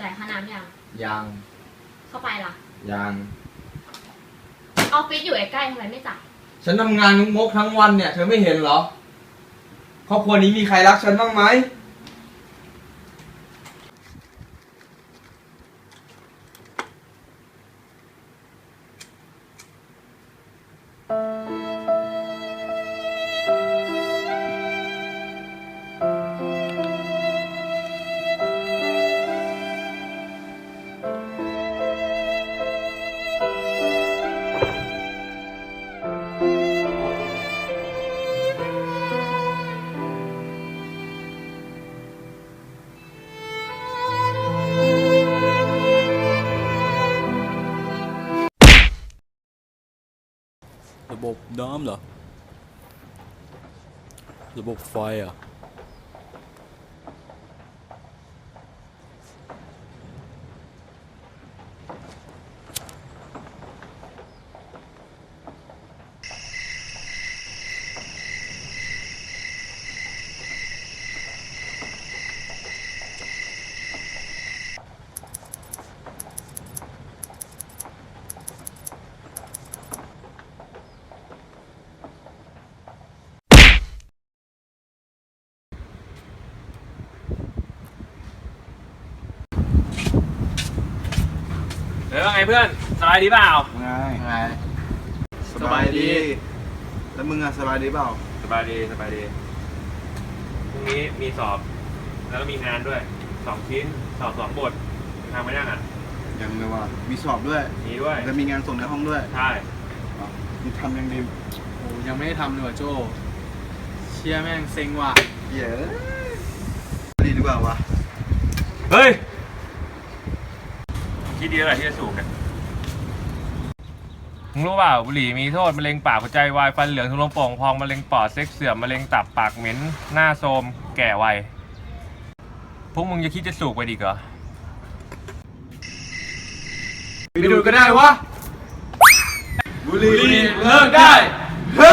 จ่ายค่าน้ำยัง ยังเข้าไปล่ะ ยังออฟฟิศอยู่ใกล้ๆทำไมไม่จ่าย ฉันทำงานงกๆทั้งวันเนี่ย เธอไม่เห็นเหรอครอบครัวนี้มีใครรักฉันบ้างไหม ระบบน้ำเหรอ ระบบไฟอะ เออว่าไงเพื่อนสบายดีเปล่าไงไงสบายดี แล้วมึงอะสบายดีเปล่า สบายดีสบายดีพรุ่งนี้มีสอบแล้วก็มีงานด้วยสองชิ้นสอบสองบททำไม่ยังอะยังเลยว่ะมีสอบด้วยมีด้วยแล้วมีงานส่งในห้องด้วยใช่อ๋อมึงทำยังดีโอ้ยังไม่ได้ทำเลยว่ะโจเชียแม่งเซ็งว่ะเหี้ยอะดีดีกว่าวะเฮ้ย คิดดีอะไรที่จะสูบเนี่ยมึงรู้เปล่าบุหรี่มีโทษมะเร็งปากหัวใจวายฟันเหลืองทุลมโป่งพองมะเร็งปอดเซ็กเสื่อมมะเร็งตับปากเหม็นหน้าโทรมแก่วัยพวกมึงจะคิดจะสูบไปดีกเหรอไปดูก็ได้วะบุหรี่เลิกได้ฮึ